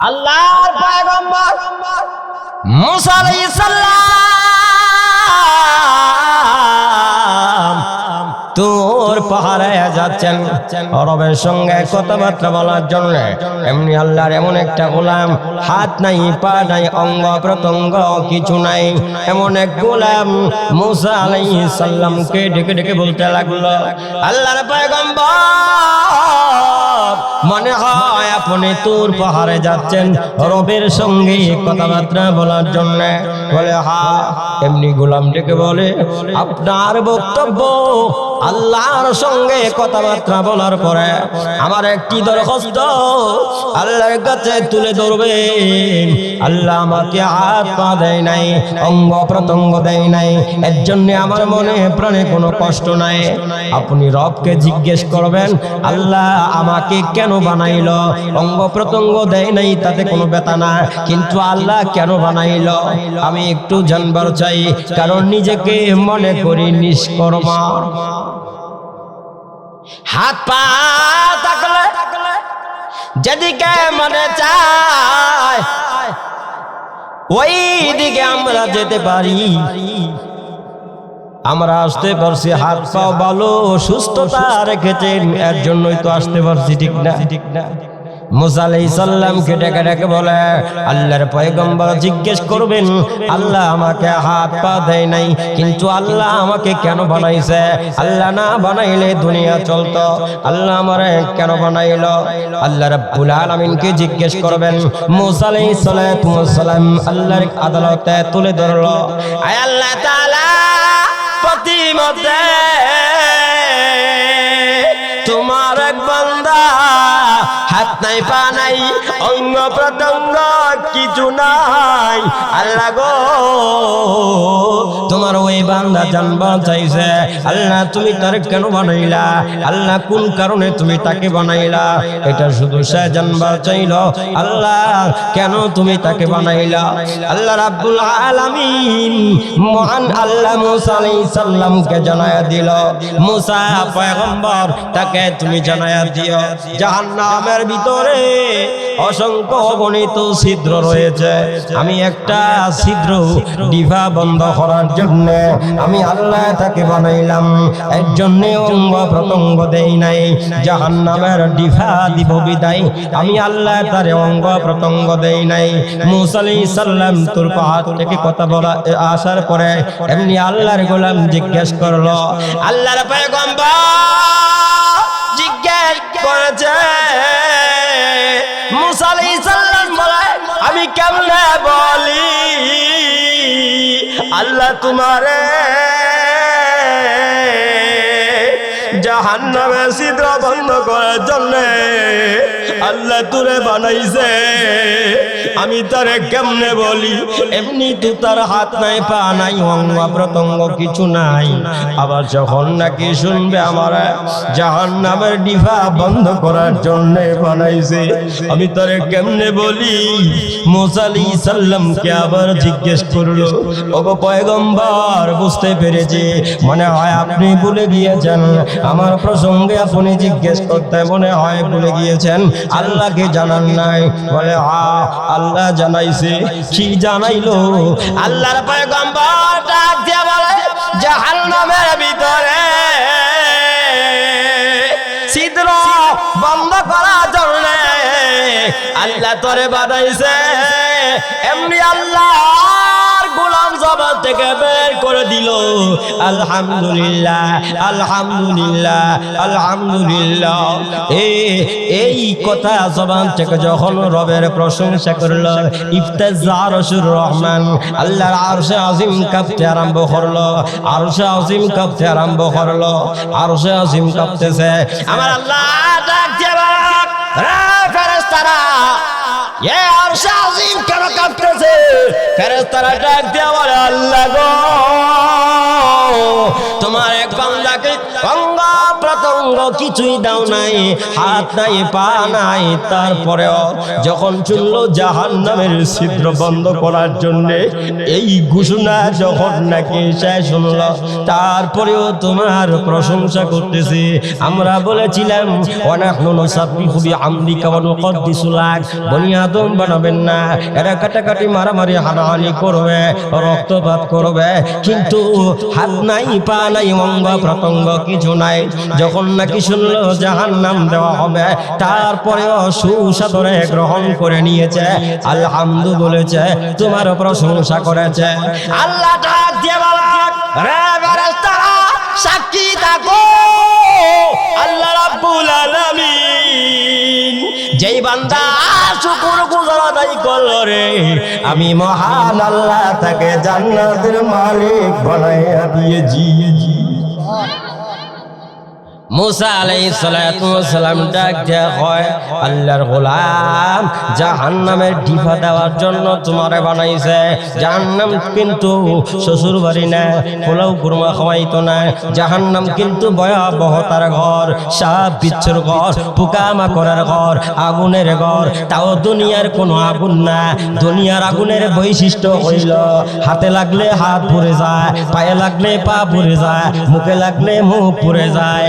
আল্লাহর পয়গম্বর মুসা তোর পাহাড়ে যাচ্ছেন রবের সঙ্গে কথাবার্তা বলার জন্য। এমনি আল্লাহর এমন একটা গোলাম, হাত নাই, পা নাই, অঙ্গ প্রত্যঙ্গ কিছু নাই। এমন এক গোলাম মুসা আলাইহিস সালামকে ডেকে ডেকে বলতে লাগল, আল্লাহর পয়গম্বর মনে হয় আপনি তোর পাহাড়ে যাচ্ছেন রবের সঙ্গে কথাবার্তা বলার জন্য। বলে, হা, এমনি গোলাম ডেকে বলে, আপনার বক্তব্য আল্লাহর সঙ্গে কথাবার্তা বলার পরে আমার একটি দরখাস্ত আল্লাহর কাছে তুলে ধরবেন আল্লাহ আমাকে হাত পা দেয় নাই, অঙ্গ প্রত্যঙ্গ দেয় নাই এর জন্য আমার মনে প্রাণে কোনো কষ্ট নাই। আপনি রবকে জিজ্ঞেস করবেন, আল্লাহ আমাকে কেন বানাইল? অঙ্গ প্রত্যঙ্গ দেয় নাই, তাতে কোনো ব্যথা না কিন্তু আল্লাহ কেন বানাইল? আমি একটু জানবার চাই, কারণ নিজেকে মনে করি নিষ্কর্মা। হাত পা থাকলে যেদিকে মনে চায় ওই দিকে আমরা যেতে পারি। আমরা আসতে পারছি, হাত পাও ভালো, সুস্থতা রেখেছেন, এর জন্যই তো আসতে পারছি ঠিক না ঠিক না? মুসা আলাইহিস সালামকে ডেকে ডেকে বলে, আল্লাহর পয়গম্বর জিজ্ঞেস করবেন, আল্লাহ আমাকে হাত পা দেয় নাই, কিন্তু আল্লাহ আমাকে কেন বানাইছে? আল্লাহ না বানাইলে দুনিয়া চলতো। আল্লাহ আমারে কেন বানাইলো? আল্লাহ রাব্বুল আলামিনকে জিজ্ঞেস করবেন, মুসা আলাইহিস সালাম আল্লাহর আদালতে তুলে ধরলো? আয় আল্লাহ তাআলা প্রতিমধ্যে তোমার এক বান্দা হাত নাই, পা নাই, অঙ্গ প্রত্যঙ্গ কিছু নাই। আল্লাহ গো, তোমার ওই বান্দা জানবা চাইছে আল্লাহ তুমি তার কেন বানাইলা? আল্লাহ কোন কারণে তুমি তাকে বানাইলা? এটা শুধু সে জানবা চাইল আল্লাহ, কেন তুমি তাকে বানাইলা? আল্লাহ রাব্বুল আলামিন মহান আল্লাহ মুসা আলাইহিস সালামকে জানায়া দিল। মুসা পয়গম্বর, তাকে তুমি জানায়া দিও। জাহান্নামের ভিতরে অসংখ্য গণিত ছিদ্র রয়েছে। আমি একটা ছিদ্র ডিভা বন্ধ করার জন্য আমি আল্লাহ তাকে বানাইলাম। এর জন্য অঙ্গ প্রত্যঙ্গ দেই নাই। জাহান্নামের ডিভা দিব বিদায়। আমি আল্লাহ তার অঙ্গ প্রত্যঙ্গ দেই নাই। মুসা আলাইহিস সালাম তোর পাহাড় থেকে কথা বলা আসার পরে এমনি আল্লাহর গোলাম জিজ্ঞেস করল, আল্লাহর পয়গম্বর জিজ্ঞেস করেছে বলি আল্লাহ তোমারে ছিদ্র বন্ধ করার জন্য আল্লাহ তুরে বানাইছে। আমি তারে কেমনে বলি? এমনি তো তার হাত নাই, পা নাই, অঙ্গ প্রত্যঙ্গ কিছু নাই। আবার যখন নাকি শুনবে আমার জাহান নামের ডিভা বন্ধ করার জন্য বানাইছে। আমি তারে কেমনে বলি? মোসালি সাল্লামকে আবার জিজ্ঞেস করল, ওগো পয়গম্বর, বুঝতে পেরেছি। মনে হয় আপনি ভুলে গিয়েছেন। আমার প্রসঙ্গে আপনি জিজ্ঞেস করতে মনে হয় ভুলে গিয়েছেন। আল্লাহকে জানান নাই। বলে হা আল্লাহ জানাইছে। কি জানাইলো? আল্লাহর পয়গম্বর ডাক দিয়ে বলে, জাহান্নামের ভিতরে ছিদ্র বন্ধ করার জন্য আল্লাহ তোরে বানাইছে। এমনি আল্লাহর জবান থেকে বের করে দিল। আলহামদুলিল্লাহ আলহামদুলিল্লাহ আলহামদুলিল্লাহ। এই কথা জবান থেকে যখন রবের প্রশংসা করল ইফতেজার রহমান আল্লাহর আরশে আজিম কাঁপতে আরম্ভ করল আরশে আজিম কাঁপতে আরম্ভ করল আরশে আজিম কাঁপতেছে। আমার আল্লাহ ডাক দিয়ে বলে, রে ফেরেশতারা এ আর আজিম কেন কাঁপতেছে? ফেরেস্তারা ডাক দিয়ে আমার আল্লাহ গো। অঙ্গ কিছুই দাও নাই, হাত নাই, পা নাই। তারপরেও যখন চলল জাহান নামের ছিদ্র বন্ধ করার জন্য, এই ঘোষণা যখন নাকি শেষ শুনল তারপরেও তোমার প্রশংসা করতেছি। আমরা বলেছিলাম অনেক খুবই আমলিকা ওয়া নুকদ্দিসু লাক। বনি আদম বানাবেন না, এরা কাটাকাটি মারামারি, হানাহানি করবে, রক্তপাত করবে। কিন্তু হাত নাই, পা নাই অঙ্গ প্রত্যঙ্গ কিছু নাই। যখন নাকি শুনলো জাহান নাম দেওয়া হবে? তারপরেও সুসাদরে গ্রহণ করে নিয়েছে। আলহামদু বলেছে, তোমার প্রশংসা করেছে। আল্লাহ সাক্ষী থাকো। আল্লাহ রাব্বুল আলামিন যেই বান্দা শুকুর গুজার আদায় করল রে, আমি মহান আল্লাহ তাকে জান্নাতের মালিক বানাইয়া দিয়েছি। মুসা আলাইহিস সালাতু সালাম ডাক দেয়া হয় আল্লাহর গোলাম জাহান্নামের ডিফা দেওয়ার জন্য তোমারে বানাইছে। জাহান্নাম কিন্তু শ্বশুর বাড়ি না পোলাও কুরমা খাওয়াইতো না। জাহান্নাম কিন্তু ভয়াবহতার ঘর, সাপ বিচ্ছুর ঘর, পোকামাকড়ের ঘর, আগুনের ঘর। তাও দুনিয়ার কোনো আগুন না। দুনিয়ার আগুনের বৈশিষ্ট্য হইল, হাতে লাগলে হাত পুড়ে যায়, পায়ে লাগলে পা পুড়ে যায়, মুখে লাগলে মুখ পুড়ে যায়।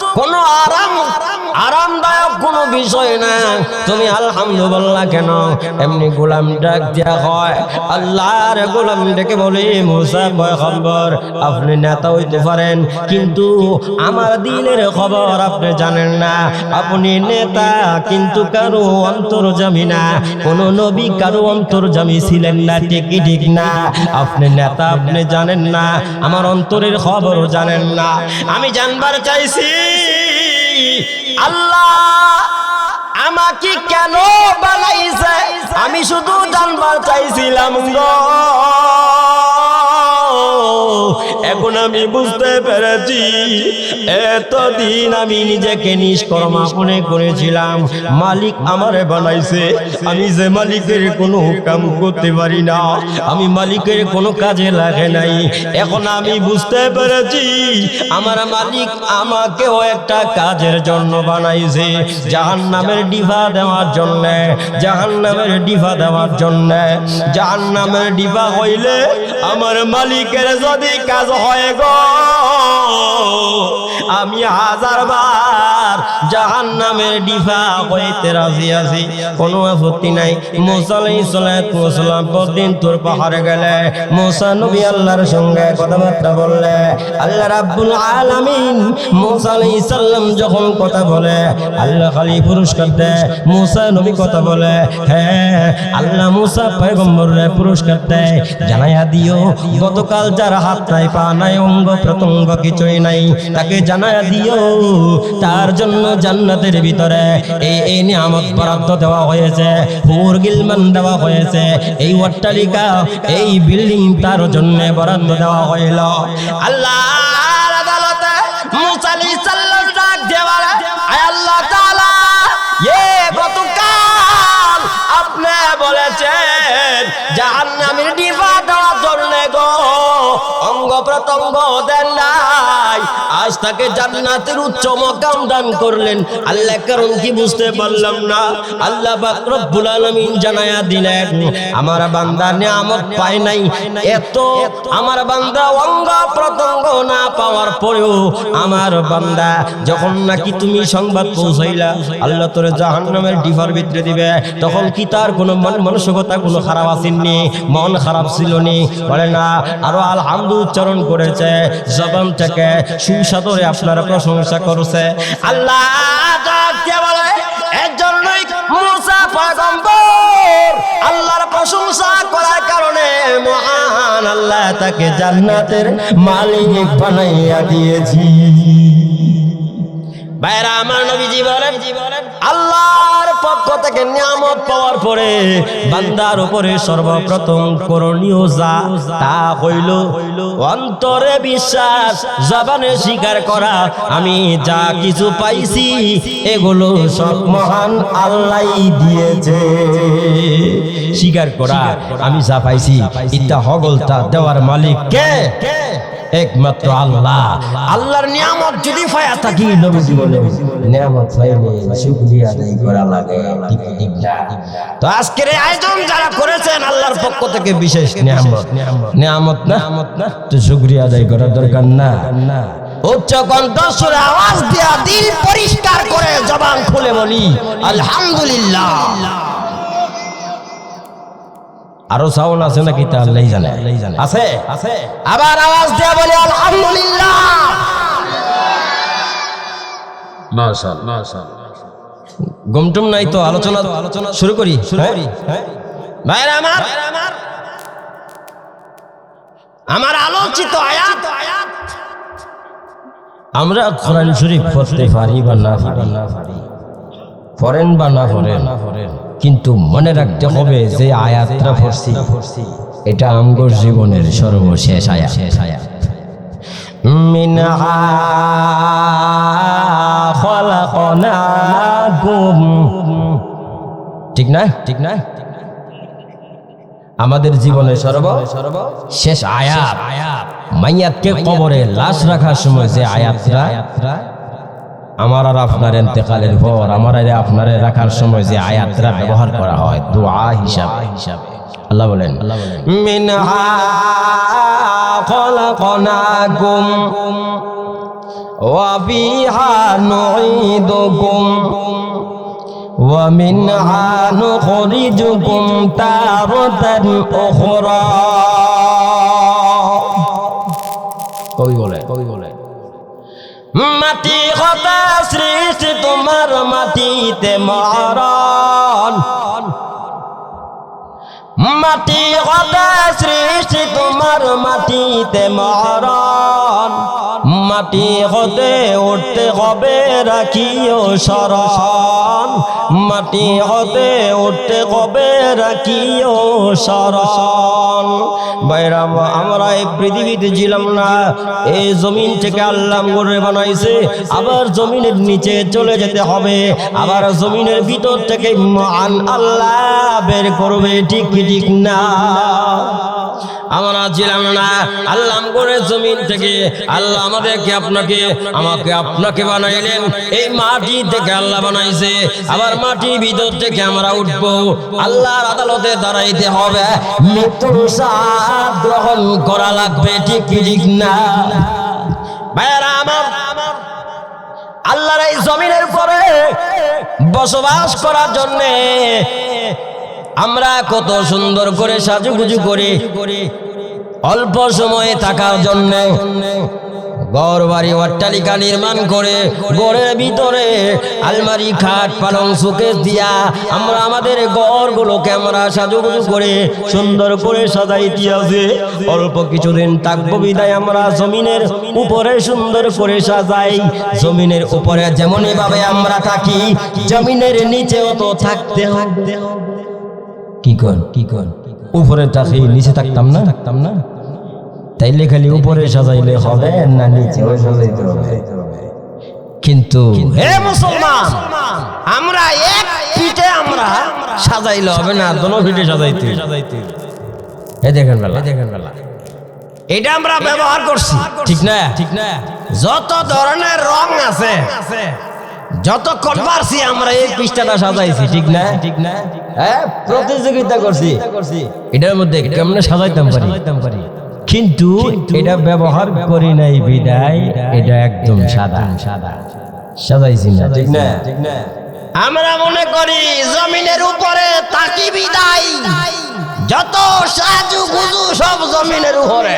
তো কোনো আরাম, আরামদায়ক কোনো বিষয় না। তুমি আলহামদুলিল্লাহ কেন? এমনি গোলাম ডাক দেয়া হয় আল্লাহর গোলাম ডেকে বলি, মুসা পয়গম্বর, আপনি নেতা হইতে পারেন, কিন্তু আমার দিলের খবর আপনি জানেন না। আপনি নেতা, কিন্তু কারও অন্তর জামি না কোন নবী কারও অন্তর জামি ছিলেন না ঠিকই ঠিক না? আপনি নেতা, আপনি জানেন না, আমার অন্তরের খবর জানেন না। আমি জানবার চাইছি আল্লাহ আমাকে কেন বানাইছে? আমি শুধু জানবার চাইছিলাম গো। এখন আমি বুঝতে পেরেছি, এতদিন আমি নিজেকে নিষ্কর্মা মনে করেছিলাম। মালিক আমারে বানাইছে। আমি যে মালিকের কোনো কাম করতে পারি না। আমি মালিকের কোনো কাজে লাগে নাই। এখন আমি বুঝতে পেরেছি, আমার মালিক আমাকেও একটা কাজের জন্য বানাইছে জাহান নামের ডিভা দেওয়ার জন্য জাহান নামের ডিভা দেওয়ার জন্য। জাহান নামের ডিভা হইলে আমার মালিকের যদি কাজ হয় গো। আমি হাজার বার জাহান নামের ডিফা হইতে রাজি আছি। কোনো আপত্তি নাই। মোসালাই সালাম পরদিন তোর পাহাড়ে গেলে। মোসা নবী আল্লাহর সঙ্গে কথাবার্তা বললে। আল্লাহ রাব্বুল আলামিন মোসা আলাইহিস সালাম যখন কথা বলে, আল্লাহ খালি পুরস্কার দেয় মোসা নবী কথা বলে হ্যাঁ আল্লাহ মুসা পয়গম্বরের পুরস্কার দেয় জানাইয়া দিও, গতকাল যার নাই পা নাই, অঙ্গ প্রত্যঙ্গ কিছুই নাই। তাকে জানাইয়া দিও, তার জন্য জান্নাতের ভিতরে এই এই নিয়ামত বরাদ্দ দেওয়া হয়েছে, হুর গিলমান দেওয়া হয়েছে, এই অট্টালিকা, এই বিল্ডিং তার জন্য বরাদ্দ দেওয়া হইল। আল্লাহ আদালতে মুসা আলাইহিস সালাম ডাক দেওয়া আয় আল্লাহ তাআলা, এ বলেছেন জাহান্নামের জন্য গো অঙ্গ প্রত্যঙ্গ দেন নাই। আজ তাকে জান্নাতের উচ্চ মকাম দান করলেন। আল্লাহ কারণ কি বুঝতে পারলাম না? আল্লাহ রব্বুল জানায়া দিলেন, আমার বান্দা নিয়ামত পায় নাই। এত আমার বান্দা অঙ্গ প্রত্যঙ্গ না পাওয়ার পরেও আমার বান্দা যখন নাকি তুমি সংবাদ পৌঁছাইলা, আল্লাহ তোরে জাহান্নামের ডিফার ভিতরে দিবে। তখন কি তার কোনো মন মানসিকতা কোনো খারাপ আসেননি? মন খারাপ ছিল নি? বলে না। আরও আলহামদু উচ্চারণ করেছে জবান থেকে সুসাদরে আপনারা প্রশংসা করছে। আল্লাহ মহান আল্লাহ তাকে জান্নাতের মালিক বানাইয়া দিয়েছি। বাইরা আমার নবীজি বলেন, আল্লাহর পক্ষ থেকে নিয়ামত পাওয়ার পরে বান্দার উপরে সর্বপ্রথম করণীয় যা, তা হইল অন্তরে বিশ্বাস, জবানে স্বীকার করা। আমি যা কিছু পাইছি, এগুলো সব মহান আল্লাহ দিয়েছে। স্বীকার করা, আমি যা পাইছি ইটা হগলটা দেওয়ার মালিক কে কে? একমাত্র আল্লাহ। আল্লাহর নিয়ামত যদি পায়া থাকি নবীজি বলে নিয়ামত পাইলে শুকরিয়া আদায় করা লাগে। তো আজকের এই আয়োজন যারা করেছেন, আল্লাহর পক্ষ থেকে বিশেষ নিয়ামত। নিয়ামত না? না তো শুকরিয়া আদায় করার দরকার না। উচ্চ কণ্ঠস্বরে আওয়াজ দিয়া দিল পরিষ্কার করে জবান খুলে বলি, আলহামদুলিল্লাহ। আরও সাউন্ড আছে নাকি তা আল্লাহ জানে। আছে? আছে। আবার আওয়াজ দেয়া বলে আলহামদুলিল্লাহ! গমটুম নাই তো আলোচনা আলোচনা শুরু করি? শুরু করি। ভাইরা আমার আমার আলোচিত আয়াত। আমরা কোরআন শরীফ পড়তে পারি বা না পারি? পড়েন বা না পড়েন কিন্তু মনে রাখতে হবে যে আয়াতটা পড়ছি এটা আমগর জীবনের সর্বশেষ আয়াত শেষ আয়াত منها خلقناكم ঠিক না ঠিক না আমাদের জীবনের সর্ব শেষ আয়াত মাইয়াতকে কবরে লাশ রাখার সময় যে আয়াতরা আমার আর আপনার এতেকালের পর আমার আর আপনার রাখার সময় যে আয়াতরা ব্যবহার করা হয় দোয়া হিসাবে। হিসাবে আল্লাহ বলেন খলাকনাকুম কবি বলে মাটি হতা সৃষ্টি তোমার মাটিতে মরণ। মাটি হতা সৃষ্টি তোমার মাটিতে মরণ। মাটি হতে উঠতে হবে, রাখিও শরণ মাটি হতে উঠতে হবে, রাখিও শরণ বাইরাম আমরা এই পৃথিবীতে ছিলাম না, এই জমিন থেকে আল্লাহ করে বানাইছে, আবার জমিনের নিচে চলে যেতে হবে, আবার জমিনের ভিতর থেকে আল্লাহ বের করবে, ঠিক ঠিক না? আমরা ছিলাম না। আল্লাহ করে জমিন থেকে আল্লাহ আমাদেরকে আপনাকে, আমাকে আপনাকে বানাইলেন। এই মাটি থেকে আল্লাহ বানাইছে। আবার মাটির ভিতর থেকে আমরা উঠবো। আল্লাহর আদালতে দাঁড়াইতে হবে। মৃত্যুর স্বাদ গ্রহণ করা লাগবে, ঠিক ঠিক না? আমার, আল্লাহর এই জমিনের পরে বসবাস করার জন্যে আমরা কত সুন্দর করে সাজুগুজু করে অল্প সময়ে থাকার জন্য ঘর বাড়ি অট্টালিকা নির্মাণ করে ঘরের ভিতরে আলমারি, খাট, পালং সুকেশ দিয়া আমরা আমাদের ঘরগুলোকে আমরা সাজুগুজু করে সুন্দর করে সাজাই দিয়েছে অল্প কিছুদিন থাকব বিদায় আমরা জমিনের উপরে সুন্দর করে সাজাই। জমিনের উপরে যেমন ভাবে আমরা থাকি, জমিনের নিচেও তো থাকতে থাকতে হবে। কি কর? কি কর উপরে থাকি নিচে থাকতাম না? থাকতাম না তাইলে খালি উপরে সাজাইলে হবে না নিচে? সাজাইতে হবে কিন্তু হে মুসলমান আমরা এক পিঠে আমরা সাজাইলে হবে না দোনো পিঠে সাজাইতে। সাজাইতে এ দেখেন বেলা। দেখেন বেলা। এটা আমরা ব্যবহার করছি। ঠিক না ঠিক না? যত ধরনের রং আছে যতক্ষণ পারছি আমরা এই পৃষ্ঠাটা সাজাইছি ঠিক না? ঠিক না? হ্যাঁ প্রতিযোগিতা করছি। এটার মধ্যে কেমনে সাজাইতাম পারি? পারি? কিন্তু এটা ব্যবহার করি নাই বিদায়। এটা একদম সাদা। সাদা। সাজাইছি না ঠিক না? ঠিক না। আমরা মনে করি জমিনের উপরে তাকি বিদায়। যত সাজু গুজু সব জমিনের উপরে।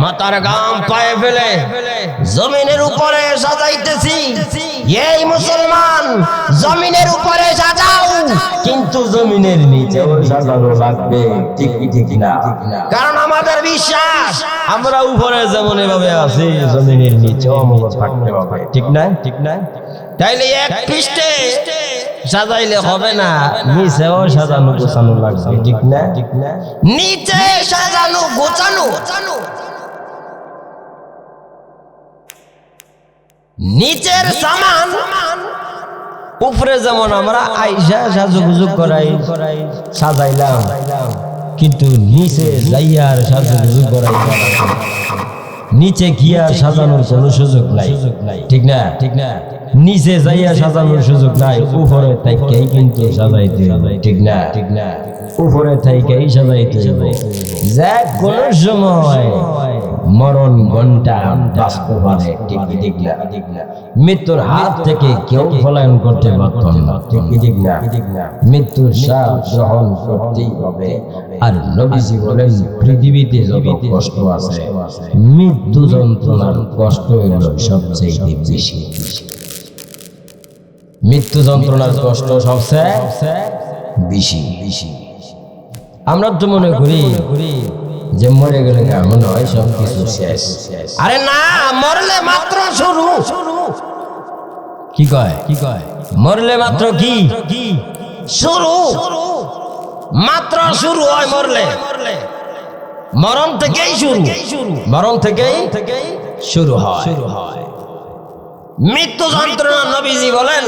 মাথার গাম পায়ে ফেলে জমিনের উপরে সাজাইতেছি। এই মুসলমান জমিনের উপরে সাজাও। কিন্তু জমিনের নিচেও সাজানো লাগবে ঠিক ঠিক না? কারণ আমাদের বিশ্বাস আমরা উপরে যেমন এভাবে আছি জমিনের নিচেও আমাকে থাকতে হবে। ঠিক না ঠিক না? তাইলে এক পৃষ্ঠে সাজাইলে হবে না নিচেও সাজানো গোছানো লাগবে ঠিক না? ঠিক না? নিচে সাজানো গোছানো। নিচের সামান উপরে যেমন আমরা আইসা সাজুগুজু করাই, সাজাইলাম। কিন্তু নিচে যাইয়ার সাজুগুজু করাই নিচে গিয়া সাজানোর কোনো সুযোগ নাই। ঠিক না? ঠিক না নিচে যাইয়া সাজানোর সুযোগ নাই। উপরে থাইকেই কিন্তু সাজাইতে ঠিক না ঠিক না? উপরে থাইকেই সাজাইতে যা কোন সময় মরণ ঘণ্টা বাঁচতে পারে ঠিক কি না মৃত্যুর হাত থেকে কেউ পলায়ন করতে পারত না। ঠিক কি ঠিক না মৃত্যুর শ্বাস গ্রহণ করতেই হবে। আর নবীজি বলেন পৃথিবীতে যত কষ্ট আছে মৃত্যু যন্ত্রণার কষ্ট হইল সবচেয়ে বেশি। মৃত্যু যন্ত্রণার কষ্ট সবচেয়ে বেশি বেশি। আমরা তো মনে করি যে মরে গেলে কেমন হয় সব কিছু শেষ? আরে না মরলে মাত্র শুরু। কি কয়? কি কয়? মরলে মাত্র কি? শুরু। মাত্র শুরু হয় মরলে। মরণ থেকেই শুরু। মরণ থেকেই থেকেই শুরু হয়। শুরু হয়। মৃত্যু যন্ত্রণা নবীজি বলেন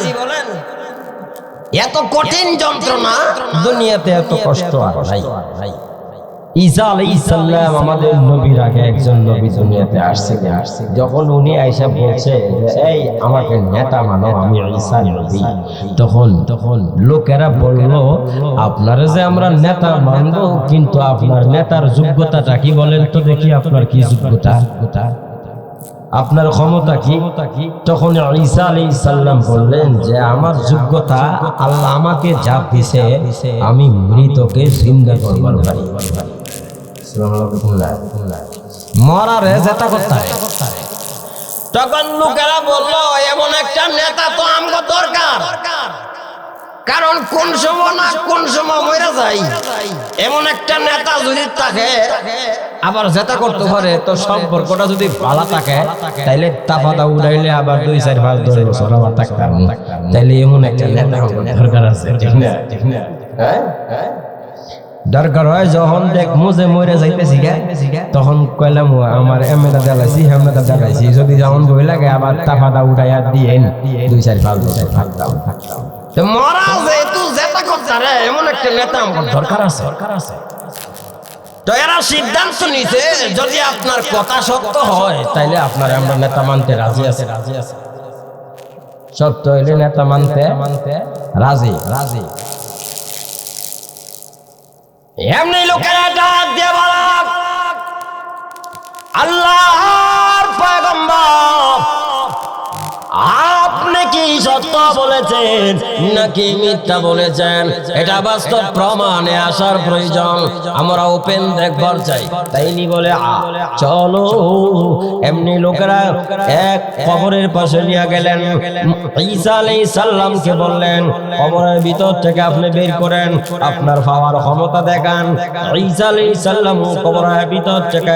এত কঠিন যন্ত্রণা দুনিয়াতে এত কষ্ট আর নাই। ঈসা আলাইহিস সালাম আমাদের নবীর আগে একজন নবী দুনিয়াতে আসছে আসছে যখন উনি আইসা বলছে এই আমাকে নেতা মানো, আমি ঈসা নবী। তখন তখন লোকেরা বলল, আপনারা যে আমরা নেতা মানবো, কিন্তু আপনার নেতার যোগ্যতাটা কি বলেন তো দেখি, আপনার কি যোগ্যতা? আপনার ক্ষমতা কি? তখন ঈসা আলী সাল্লাম বললেন যে, আমার যোগ্যতা আল্লাহ আমাকে যা দিছে, আমি মৃতকে জিন্দা করবার পারি। মরারে যেটা করতে তখন লোকেরা বলল এমন একটা নেতা তো আমগো দরকার। কারণ কোন সময় না কোন সময় মরে যাই এমন একটা নেতা যদি থাকে আবার যেটা করতে পারে তো সম্পর্কটা যদি ভালো থাকে তাইলে তাপাদা উড়াইলে আবার দুই চার পাঁচ দশ বছর আবার থাকতাম। তাইলে এমন একটা নেতা দরকার আছে ঠিক না? ঠিক না? হ্যাঁ? দরকার হয় যখন দেখ মুজে মরে যাইতেছি তখন কইলাম আমার এমেদা জ্বালাইছি, হেমেদা জ্বালাইছি। যদি যেমন বই লাগে, আবার তাফাদা উঠাইয়া দিয়েন। দুই চার পাঁচ বছর থাকতাম তো মরা যেহেতু যেটা করতে রে, এমন একটা নেতা আমার দরকার আছে। দরকার আছে তো এরা সিদ্ধান্ত নিছে, যদি আপনার কথা সত্য হয়, তাইলে আপনার আমরা নেতা মানতে রাজি আছে। রাজি আছে সত্য হইলে নেতা মানতে মানতে রাজি রাজি। এমনি লোকেরা ডাক দিয়ে সত্য বলেছেন। নাকি মিথ্যা বলেছেন? এটা বাস্তব প্রমাণে আসার প্রয়োজন। আমরা ওপেন দেখবার চাই। তাইনি বলে, আ, চলো। এমনি লোকেরা এক কবরের পাশে নিয়ে গেলেন। ঈসা আলাইহিস সালামকে বললেন, কবরের ভিতর থেকে আপনি বের করেন। আপনার পাওয়ার ক্ষমতা দেখান। ঈসা আলাইহিস সালাম কবরের ভিতর থেকে